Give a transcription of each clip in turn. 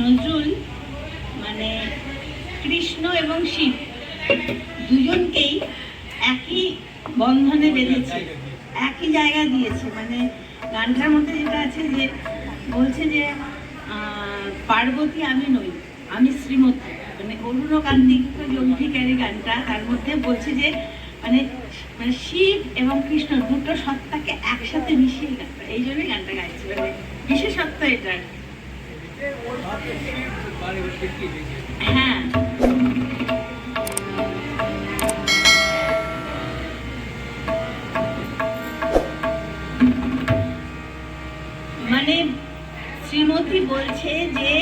নজরুল মানে কৃষ্ণ এবং শিব দুজনকেই একই বন্ধনে বেঁধেছে, একই জায়গা দিয়েছে। মানে গানটার মধ্যে যেটা আছে যে বলছে যে পার্বতী আমি নই, আমি শ্রীমতী। মানে অরুণকান্তিক জম্ভিকারী গানটা, তার মধ্যে বলছে যে মানে মানে শিব এবং কৃষ্ণ দুটো সত্তাকে একসাথে মিশিয়ে গানটা এই জন্যই গানটা গাইছে। মানে বিশেষত্ব এটা হ্যাঁ। মানে শ্রীমতী বলছে যে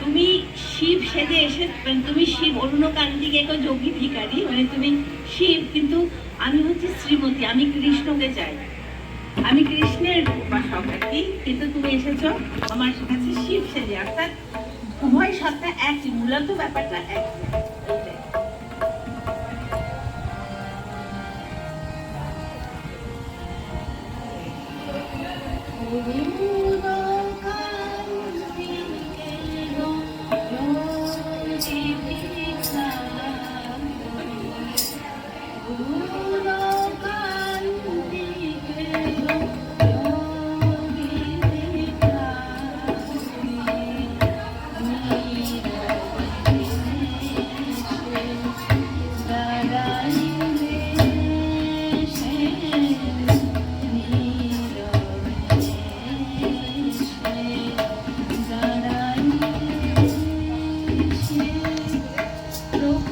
তুমি শিব সেজে এসে মানে তুমি শিব অন্য কান্তিকে কেউ যোগী ভিকারি মানে তুমি শিব, কিন্তু আমি হচ্ছে শ্রীমতী, আমি কৃষ্ণকে চাই। আমি কৃষ্ণের উপাসক আর কি কিন্তু তুমি এসেছ। আমার কাছে শিব সেজে অর্থাৎ উভয় সত্তা একই মূলত ব্যাপারটা এক। ರೂಪ